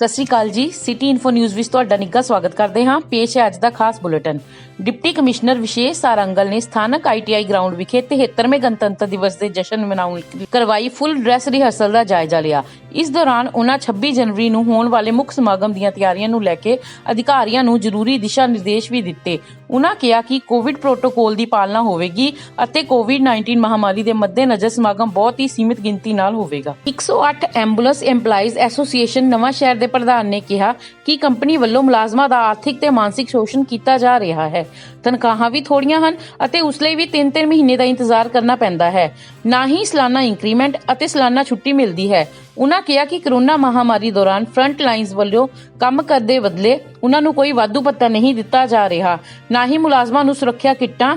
ਸਤਿ ਸ਼੍ਰੀ ਅਕਾਲ ਜੀ। City info news ਵਿੱਚ ਤੁਹਾਡਾ ਨਿੱਘਾ ਸਵਾਗਤ ਕਰਦੇ ਹਾਂ। ਪੇਸ਼ ਹੈ ਅੱਜ ਦਾ ਖਾਸ ਬੁਲੇਟਿਨ। ਡਿਪਟੀ ਕਮਿਸ਼ਨਰ ਵਿਸ਼ੇਸ਼ ਸਾਰੰਗਲ ਨੇ ਸਥਾਨਕ ਆਈਟੀਆਈ ਗਰਾਊਂਡ ਵਿਖੇ 73ਵੇਂ ਗਣਤੰਤਰ ਦਿਵਸ ਦੇ ਜਸ਼ਨ ਮਨਾਉਣ ਕਰਵਾਈ ਫੁੱਲ ਡਰੈਸ ਰਿਹਰਸਲ ਦਾ ਜਾਇਜ਼ਾ ਲਿਆ। ਇਸ ਦੌਰਾਨ ਉਹਨਾਂ 26 ਜਨਵਰੀ ਨੂੰ ਹੋਣ ਵਾਲੇ ਮੁੱਖ ਸਮਾਗਮ ਦੀਆਂ ਤਿਆਰੀਆਂ ਨੂੰ ਲੈ ਕੇ ਅਧਿਕਾਰੀਆਂ ਨੂੰ ਜ਼ਰੂਰੀ ਦਿਸ਼ਾ ਨਿਰਦੇਸ਼ ਵੀ ਦਿੱਤੇ। ਉਹਨਾਂ ਕਿਹਾ ਕਿ ਕੋਵਿਡ ਪ੍ਰੋਟੋਕੋਲ ਦੀ ਪਾਲਣਾ ਹੋਵੇਗੀ ਅਤੇ ਕੋਵਿਡ-19 ਮਹਾਮਾਰੀ ਦੇ ਮੱਦੇਨਜ਼ਰ ਸਮਾਗਮ ਬਹੁਤ ਹੀ ਸੀਮਿਤ ਗਿਣਤੀ ਨਾਲ ਹੋਵੇਗਾ। 108 ਐਂਬੂਲੈਂਸ EMPLOYEES ਐਸੋਸੀਏਸ਼ਨ ਨਵਾਂ ਸ਼ਹਿਰ ਦੇ ਪ੍ਰਧਾਨ ਨੇ ਕਿਹਾ ਕਿ ਕੰਪਨੀ ਵੱਲੋਂ ਮੁਲਾਜ਼ਮਾਂ ਦਾ ਆਰਥਿਕ ਤੇ ਮਾਨਸਿਕ ਸ਼ੋਸ਼ਣ ਕੀਤਾ ਜਾ ਰਿਹਾ ਹੈ। ਤਨਖਾਹਾਂ ਵੀ ਥੋੜੀਆਂ ਹਨ ਅਤੇ ਉਸ ਲਈ ਵੀ 3-3 ਮਹੀਨੇ ਦਾ ਇੰਤਜ਼ਾਰ ਕਰਨਾ ਪੈਂਦਾ ਹੈ। ਨਾ ਹੀ ਸਾਲਾਨਾ ਇੰਕਰੀਮੈਂਟ ਅਤੇ ਸਾਲਾਨਾ ਛੁੱਟੀ ਮਿਲਦੀ ਹੈ। ਉਹਨਾਂ ਕਿਹਾ ਕਿ ਕਰੋਨਾ ਮਹਾਮਾਰੀ ਦੌਰਾਨ ਫਰੰਟ ਲਾਈਨਸ ਵੱਲੋਂ ਕੰਮ ਕਰਦੇ ਬਦਲੇ ਉਹਨਾਂ ਨੂੰ ਕੋਈ ਵਾਧੂ ਪੱਤਾ ਨਹੀਂ ਦਿੱਤਾ ਜਾ ਰਿਹਾ। ਨਾ ਹੀ ਮੁਲਾਜ਼ਮਾਂ ਨੂੰ ਸੁਰੱਖਿਆ ਕਿੱਟਾਂ,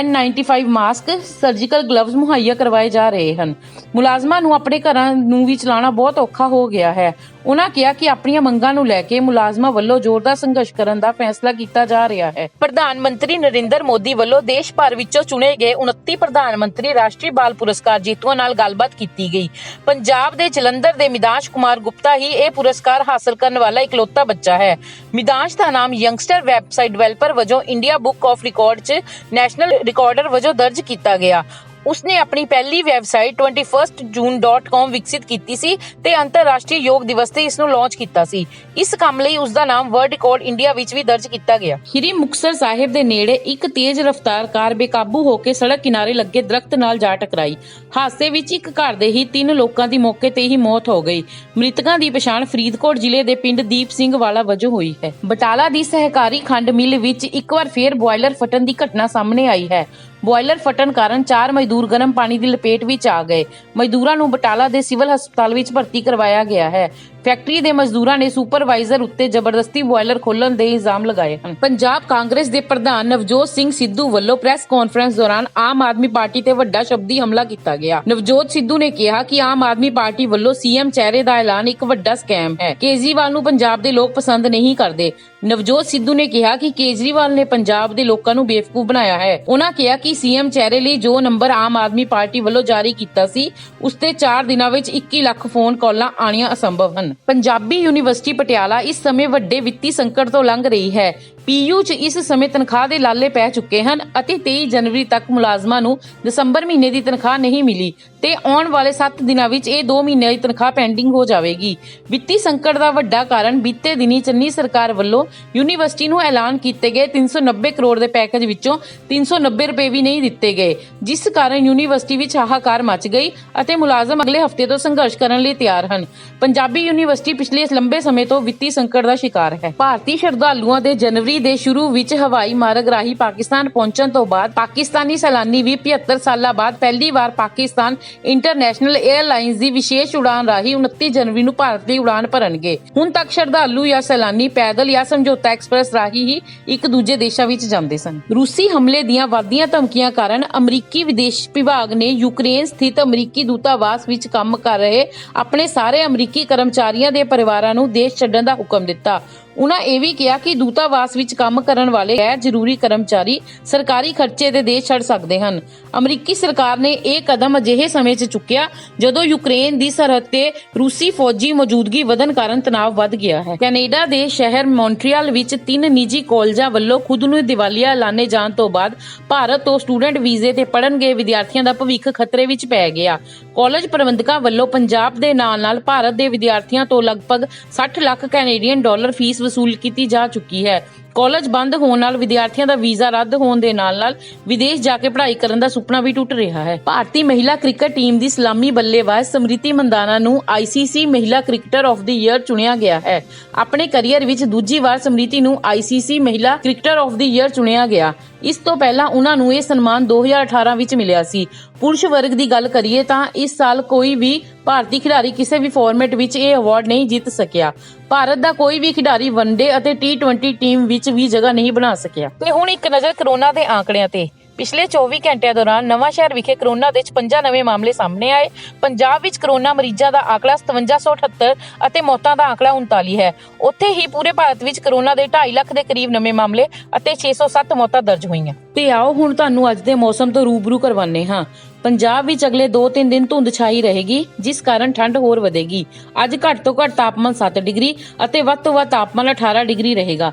N95 ਮਾਸਕ ਸਰਜੀਕਲ ਗਲਵਜ਼ ਮੁਹੱਈਆ ਕਰਵਾਏ ਜਾ ਰਹੇ ਹਨ। ਮੁਲਾਜ਼ਮਾਂ ਨੂੰ ਆਪਣੇ ਘਰਾਂ ਨੂੰ ਵੀ ਚਲਾਉਣਾ ਬਹੁਤ ਔਖਾ ਹੋ ਗਿਆ ਹੈ। ਉਹਨਾਂ ਕਿਹਾ ਕਿ ਆਪਣੀਆਂ ਮੰਗਾਂ ਨੂੰ ਲੈ ਕੇ ਮੁਲਾਜ਼ਮਾਂ ਵੱਲੋਂ ਜ਼ੋਰਦਾਰ ਸੰਘਰਸ਼ ਕਰਨ ਦਾ ਫੈਸਲਾ ਕੀਤਾ ਜਾ ਰਿਹਾ ਹੈ। ਪ੍ਰਧਾਨ ਮੰਤਰੀ ਨਰਿੰਦਰ ਮੋਦੀ ਵੱਲੋਂ ਦੇਸ਼ ਭਰ ਵਿੱਚੋਂ ਚੁਣੇ ਗਏ 29 ਪ੍ਰਧਾਨ ਮੰਤਰੀ ਰਾਸ਼ਟਰੀ ਬਾਲ ਪੁਰਸਕਾਰ ਜੇਤੂਆਂ ਨਾਲ ਗੱਲਬਾਤ ਕੀਤੀ ਗਈ। ਪੰਜਾਬ ਦੇ ਜਲੰਧਰ ਦੇ ਮਿਦਾਂਸ਼ ਕੁਮਾਰ ਗੁਪਤਾ ਹੀ ਇਹ ਪੁਰਸਕਾਰ ਹਾਸਲ ਕਰਨ ਵਾਲਾ ਇਕਲੌਤਾ ਬੱਚਾ ਹੈ ਮਿਦਾਂਸ਼ ਦਾ ਨਾਮ ਯੰਗਸਟਰ ਵੈਬਸਾਈਟ ਡਿਵੈਲਪਰ ਵਜੋਂ ਇੰਡੀਆ ਬੁੱਕ ਆਫ ਰਿਕਾਰਡ 'ਚ ਨੈਸ਼ਨਲ ਰਿਕਾਰਡਰ ਵਜੋਂ ਦਰਜ ਕੀਤਾ ਗਿਆ ਉਸਨੇ ਆਪਣੀ ਪਹਿਲੀ ਵੈਬਸਾਈਟ 21stjune.com ਵਿਕਸਿਤ ਕੀਤੀ ਸੀ ਤੇ ਅੰਤਰਰਾਸ਼ਟਰੀ ਯੋਗ ਦਿਵਸ ਤੇ ਇਸ ਨੂੰ ਲਾਂਚ ਕੀਤਾ ਸੀ। ਇਸ ਕੰਮ ਲਈ ਉਸ ਦਾ ਨਾਮ ਵਰਲਡ ਰਿਕਾਰਡ ਇੰਡੀਆ ਵਿੱਚ ਵੀ ਦਰਜ ਕੀਤਾ ਗਿਆ। ਖਿਰੀ ਮੁਕਸਰ ਸਾਹਿਬ ਦੇ ਨੇੜੇ ਇੱਕ ਤੇਜ਼ ਰਫ਼ਤਾਰ ਕਾਰ ਬੇਕਾਬੂ ਹੋ ਕੇ ਸੜਕ ਕਿਨਾਰੇ ਲੱਗੇ ਦਰਖਤ ਨਾਲ ਜਾ ਟਕਰਾਈ। ਹਾਦਸੇ ਵਿੱਚ ਇੱਕ ਘਰ ਦੇ ਹੀ ਤਿੰਨ ਲੋਕਾਂ ਦੀ ਮੌਕੇ ਤੇ ਹੀ ਮੌਤ ਹੋ ਗਈ। ਮ੍ਰਿਤਕਾਂ ਦੀ ਪਛਾਣ ਫਰੀਦਕੋਟ ਜ਼ਿਲ੍ਹੇ ਦੇ ਪਿੰਡ ਦੀਪ ਸਿੰਘ ਵਾਲਾ ਵਜੋਂ ਹੋਈ ਹੈ। ਬਟਾਲਾ ਦੀ ਸਹਿਕਾਰੀ ਖੰਡ ਮਿੱਲ ਵਿੱਚ ਇੱਕ ਵਾਰ ਫੇਰ ਬੋਇਲਰ ਫਟਣ ਦੀ ਘਟਨਾ ਸਾਹਮਣੇ ਆਈ ਹੈ। ਬੋਇਲਰ ਫਟਣ ਕਾਰਨ ਚਾਰ ਮਜ਼ਦੂਰ ਗਰਮ ਪਾਣੀ ਦੀ ਲਪੇਟ ਵਿੱਚ ਆ ਗਏ। ਮਜ਼ਦੂਰਾਂ ਨੂੰ ਬਟਾਲਾ ਦੇ ਸਿਵਲ ਹਸਪਤਾਲ ਵਿੱਚ ਭਰਤੀ ਕਰਵਾਇਆ ਗਿਆ ਹੈ। ਫੈਕਟਰੀ ਦੇ ਮਜ਼ਦੂਰਾਂ ਨੇ ਸੁਪਰਵਾਈਜ਼ਰ ਉੱਤੇ ਜ਼ਬਰਦਸਤੀ ਬੋਇਲਰ ਖੋਲਣ ਦੇ ਇਲਜ਼ਾਮ ਲਗਾਏ ਹਨ। ਪੰਜਾਬ ਕਾਂਗਰਸ ਦੇ ਪ੍ਰਧਾਨ ਨਵਜੋਤ ਸਿੰਘ ਸਿੱਧੂ ਵੱਲੋਂ ਪ੍ਰੈਸ ਕਾਨਫਰੰਸ ਦੌਰਾਨ ਆਮ ਆਦਮੀ ਪਾਰਟੀ ਤੇ ਵੱਡਾ ਸ਼ਬਦੀ ਹਮਲਾ ਕੀਤਾ ਗਿਆ। ਨਵਜੋਤ ਸਿੱਧੂ ਨੇ ਕਿਹਾ ਕਿ ਆਮ ਆਦਮੀ ਪਾਰਟੀ ਵੱਲੋਂ ਸੀਐਮ ਚਿਹਰੇ ਦਾ ਐਲਾਨ ਇੱਕ ਵੱਡਾ ਸਕੈਮ ਹੈ। ਕੇਜਰੀਵਾਲ ਨੂੰ ਪੰਜਾਬ ਦੇ ਲੋਕ ਪਸੰਦ ਨਹੀਂ ਕਰਦੇ। ਨਵਜੋਤ ਸਿੱਧੂ ਨੇ ਕਿਹਾ ਕਿ ਕੇਜਰੀਵਾਲ ਨੇ ਪੰਜਾਬ ਦੇ ਲੋਕਾਂ ਨੂੰ ਬੇਵਕੂਫ ਬਣਾਇਆ ਹੈ। ਉਹਨਾਂ ਕਿਹਾ ਕਿ ਸੀਐਮ ਚਿਹਰੇ ਲਈ ਜੋ ਨੰਬਰ ਆਮ ਆਦਮੀ ਪਾਰਟੀ ਵੱਲੋਂ ਜਾਰੀ ਕੀਤਾ ਸੀ, ਉਸ ਤੇ 4 ਦਿਨਾਂ ਵਿੱਚ 21 ਲੱਖ ਫੋਨ ਕਾਲਾਂ ਆਣੀਆਂ ਅਸੰਭਵ ਹਨ। ਪੰਜਾਬੀ ਯੂਨੀਵਰਸਿਟੀ ਪਟਿਆਲਾ ਇਸ ਸਮੇਂ ਵੱਡੇ ਵਿੱਤੀ ਸੰਕਟ ਤੋਂ ਲੰਘ ਰਹੀ ਹੈ। ਪੀਯੂ 'ਚ ਇਸ ਸਮੇਂ ਤਨਖਾਹ ਦੇ ਲਾਲੇ ਪੈ ਚੁੱਕੇ ਹਨ ਅਤੇ 23 ਜਨਵਰੀ ਤੱਕ ਮੁਲਾਜ਼ਮਾਂ ਨੂੰ ਦਸੰਬਰ ਮਹੀਨੇ ਦੀ ਤਨਖਾਹ ਨਹੀਂ ਮਿਲੀ ਤੇ ਆਉਣ ਵਾਲੇ 7 ਦਿਨਾਂ ਵਿੱਚ ਇਹ 2 ਮਹੀਨਿਆਂ ਦੀ ਤਨਖਾਹ ਪੈਂਡਿੰਗ ਹੋ ਜਾਵੇਗੀ। ਵਿੱਤੀ ਸੰਕਟ ਦਾ ਵੱਡਾ ਕਾਰਨ ਬੀਤੇ ਦਿਨੀ ਚੰਨੀ ਸਰਕਾਰ ਵੱਲੋਂ ਯੂਨੀਵਰਸਿਟੀ ਨੂੰ ਐਲਾਨ ਕੀਤੇ ਗਏ 390 ਕਰੋੜ ਦੇ ਪੈਕੇਜ ਵਿੱਚੋਂ 390 ਰੁਪਏ ਵੀ ਨਹੀਂ ਦਿੱਤੇ ਗਏ, ਜਿਸ ਕਾਰਨ ਯੂਨੀਵਰਸਿਟੀ ਵਿੱਚ ਹਾਹਾਕਾਰ ਮਚ ਗਈ ਅਤੇ ਮੁਲਾਜ਼ਮ ਅਗਲੇ ਹਫ਼ਤੇ ਤੋਂ ਸੰਘਰਸ਼ ਕਰਨ ਲਈ ਤਿਆਰ ਹਨ। ਪੰਜਾਬੀ ਯੂਨੀਵਰਸਿਟੀ ਪਿਛਲੇ ਲੰਬੇ ਸਮੇਂ ਤੋਂ ਵਿੱਤੀ ਸੰਕਟ ਦਾ ਸ਼ਿਕਾਰ ਹੈ। ਭਾਰਤੀ ਸ਼ਰਧਾਲੂਆਂ ਦੇ ਜਨਵਰੀ ਦੇ ਸ਼ੁਰੂ ਵਿੱਚ ਹਵਾਈ ਮਾਰਗ ਰਾਹੀਂ ਪਾਕਿਸਤਾਨ ਪਹੁੰਚਣ ਤੋਂ ਬਾਅਦ ਪਾਕਿਸਤਾਨੀ ਸੈਲਾਨੀ ਵੀ 75 ਸਾਲਾਂ ਬਾਅਦ ਪਹਿਲੀ ਵਾਰ ਪਾਕਿਸਤਾਨ ਇੰਟਰਨੈਸ਼ਨਲ 에ਅਰਲਾਈਨਸ ਦੀ ਵਿਸ਼ੇਸ਼ ਉਡਾਨ ਰਾਹੀਂ 29 ਜਨਵਰੀ ਨੂੰ ਭਾਰਤ ਦੀ ਉਡਾਨ ਭਰਨਗੇ। ਹੁਣ ਤੱਕ ਸ਼ਰਧਾਲੂ ਜਾਂ ਸੈਲਾਨੀ ਪੈਦਲ ਜਾਂ ਸਮਝੌਤਾ ਐਕਸਪ੍ਰੈਸ ਰਾਹੀਂ ਹੀ ਇੱਕ ਦੂਜੇ ਦੇਸ਼ਾਂ ਵਿੱਚ ਜਾਂਦੇ ਸਨ। ਰੂਸੀ ਹਮਲੇ ਦੀਆਂ ਵਾਧੀਆਂ ਧਮਕੀਆਂ ਕਾਰਨ ਅਮਰੀਕੀ ਵਿਦੇਸ਼ ਵਿਭਾਗ ਨੇ ਯੂਕਰੇਨ ਸਥਿਤ ਅਮਰੀਕੀ ਦੂਤਾਵਾਸ ਵਿੱਚ ਕੰਮ ਕਰ ਰਹੇ ਆਪਣੇ ਸਾਰੇ ਅਮਰੀਕੀ ਕਰਮਚਾਰੀਆਂ ਦੇ ਪਰਿਵਾਰਾਂ ਨੂੰ ਦੇਸ਼ ਛੱਡਣ ਦਾ ਹੁਕਮ ਦਿੱਤਾ। ਉਨ੍ਹਾਂ ਇਹ ਵੀ ਕਿਹਾ ਕਿ ਦੂਤਾਵਾਸ ਵਿੱਚ ਕੰਮ ਕਰਨ ਵਾਲੇ ਗੈਰ ਜ਼ਰੂਰੀ ਕਰਮਚਾਰੀ ਸਰਕਾਰੀ ਖਰਚੇ ਦੇ ਦੇਸ਼ ਛੱਡ ਸਕਦੇ ਹਨ। ਅਮਰੀਕੀ ਸਰਕਾਰ ਨੇ ਇਹ ਕਦਮ ਅਜਿਹੇ ਸਮੇਂ 'ਚ ਚੁੱਕਿਆ ਜਦੋਂ ਯੂਕਰੇਨ ਦੀ ਸਰਹੱਦ ਤੇ ਰੂਸੀ ਫੌਜੀ ਮੌਜੂਦਗੀ ਵਧਣ ਕਾਰਨ ਤਣਾਅ ਵੱਧ ਗਿਆ ਹੈ। ਕੈਨੇਡਾ ਦੇ ਸ਼ਹਿਰ ਮੌਂਟਰੀਅਲ ਵਿੱਚ ਤਿੰਨ ਨਿੱਜੀ ਕਾਲਜਾਂ ਵੱਲੋਂ ਖੁਦ ਨੂੰ ਦਿਵਾਲੀਆ ਐਲਾਨੇ ਜਾਣ ਤੋਂ ਬਾਅਦ ਭਾਰਤ ਤੋਂ ਸਟੂਡੈਂਟ ਵੀਜ਼ੇ ਤੇ ਪੜ੍ਹਨ ਗਏ ਵਿਦਿਆਰਥੀਆਂ ਦਾ ਭਵਿੱਖ ਖਤਰੇ ਵਿੱਚ ਪੈ ਗਿਆ। ਕਾਲਜ ਪ੍ਰਬੰਧਕਾਂ ਵੱਲੋਂ ਪੰਜਾਬ ਦੇ ਨਾਲ-ਨਾਲ ਭਾਰਤ ਦੇ ਵਿਦਿਆਰਥੀਆਂ ਤੋਂ ਲਗਭਗ 60 ਲੱਖ ਕੈਨੇਡੀਅਨ ਡਾਲਰ ਫੀਸ ਵਸੂਲ ਕੀਤੀ ਜਾ ਚੁੱਕੀ ਹੈ। ਕਾਲਜ ਬੰਦ ਹੋਣ ਨਾਲ ਵਿਦਿਆਰਥੀਆਂ ਦਾ ਵੀਜ਼ਾ ਰੱਦ ਹੋਣ ਦੇ ਨਾਲ-ਨਾਲ ਵਿਦੇਸ਼ ਜਾ ਕੇ ਪੜ੍ਹਾਈ ਕਰਨ ਦਾ ਸੁਪਨਾ ਵੀ ਟੁੱਟ ਰਿਹਾ ਹੈ। ਭਾਰਤੀ ਮਹਿਲਾ ਕ੍ਰਿਕਟ ਟੀਮ ਦੀ ਸਲਾਮੀ ਬੱਲੇਬਾਜ਼ ਸਮ੍ਰਿਤੀ ਮੰਦਾਨਾ ਨੂੰ ਆਈਸੀਸੀ ਮਹਿਲਾ ਕ੍ਰਿਕਟਰ ਆਫ ਦੀ ਈਅਰ ਚੁਣਿਆ ਗਿਆ ਹੈ। ਆਪਣੇ ਕੈਰੀਅਰ ਵਿੱਚ ਦੂਜੀ ਵਾਰ ਸਮ੍ਰਿਤੀ ਨੂੰ ਆਈਸੀਸੀ ਮਹਿਲਾ ਕ੍ਰਿਕਟਰ ਆਫ ਦੀ ਈਅਰ ਚੁਣਿਆ ਗਿਆ। ਇਸ ਤੋਂ ਪਹਿਲਾਂ ਉਹਨਾਂ ਨੂੰ ਇਹ ਸਨਮਾਨ 2018 ਵਿੱਚ ਮਿਲਿਆ ਸੀ। ਪੁਰਸ਼ ਵਰਗ ਦੀ ਗੱਲ ਕਰੀਏ ਤਾਂ ਇਸ ਸਾਲ ਕੋਈ ਵੀ ਭਾਰਤੀ ਖਿਡਾਰੀ ਕਿਸੇ ਵੀ ਫਾਰਮੈਟ ਵਿੱਚ ਇਹ ਅਵਾਰਡ ਨਹੀਂ ਜਿੱਤ ਸਕਿਆ। ਭਾਰਤ ਦਾ ਕੋਈ ਵੀ ਖਿਡਾਰੀ ਵਨਡੇ ਅਤੇ ਟੀ20 ਟੀਮ ਵਿੱਚ ਵਿੱਚ ਵੀ ਜਗ੍ਹਾ ਨਹੀਂ ਬਣਾ ਸਕਿਆ। ਤੇ ਹੁਣ ਇੱਕ ਨਜ਼ਰ ਕਰੋਨਾ ਦੇ ਆંકੜਿਆਂ ਤੇ। ਪਿਛਲੇ 24 ਘੰਟਿਆਂ ਦੌਰਾਨ ਨਵਾਂ ਸ਼ਹਿਰ ਵਿਖੇ ਕਰੋਨਾ ਦੇ 56 ਨਵੇਂ ਮਾਮਲੇ ਸਾਹਮਣੇ ਆਏ। ਪੰਜਾਬ ਵਿੱਚ ਕਰੋਨਾ ਮਰੀਜ਼ਾਂ ਦਾ ਆંકੜਾ 5778 ਅਤੇ ਮੌਤਾਂ ਦਾ ਆંકੜਾ 39 ਹੈ। ਉੱਥੇ ਹੀ ਪੂਰੇ ਭਾਰਤ ਵਿੱਚ ਕਰੋਨਾ ਦੇ 2.5 ਲੱਖ ਦੇ ਕਰੀਬ ਨਵੇਂ ਮਾਮਲੇ ਅਤੇ 607 ਮੌਤਾਂ ਦਰਜ ਹੋਈਆਂ। ਤੇ ਆਓ ਹੁਣ ਤੁਹਾਨੂੰ ਅੱਜ ਦੇ ਮੌਸਮ ਤੋਂ ਰੂਬਰੂ ਕਰਵਾਉਂਦੇ ਹਾਂ। ਪੰਜਾਬ ਵਿੱਚ ਅਗਲੇ 2-3 ਦਿਨ ਧੁੰਦ ਛਾਈ ਰਹੇਗੀ, ਜਿਸ ਕਾਰਨ ਠੰਡ ਹੋਰ ਵਧੇਗੀ। ਅੱਜ ਘੱਟ ਤੋਂ ਘੱਟ ਤਾਪਮਾਨ 7 ਡਿਗਰੀ ਅਤੇ ਵੱਧ ਤੋਂ ਵੱਧ ਤਾਪਮਾਨ 18 ਡਿਗਰੀ ਰਹੇਗਾ।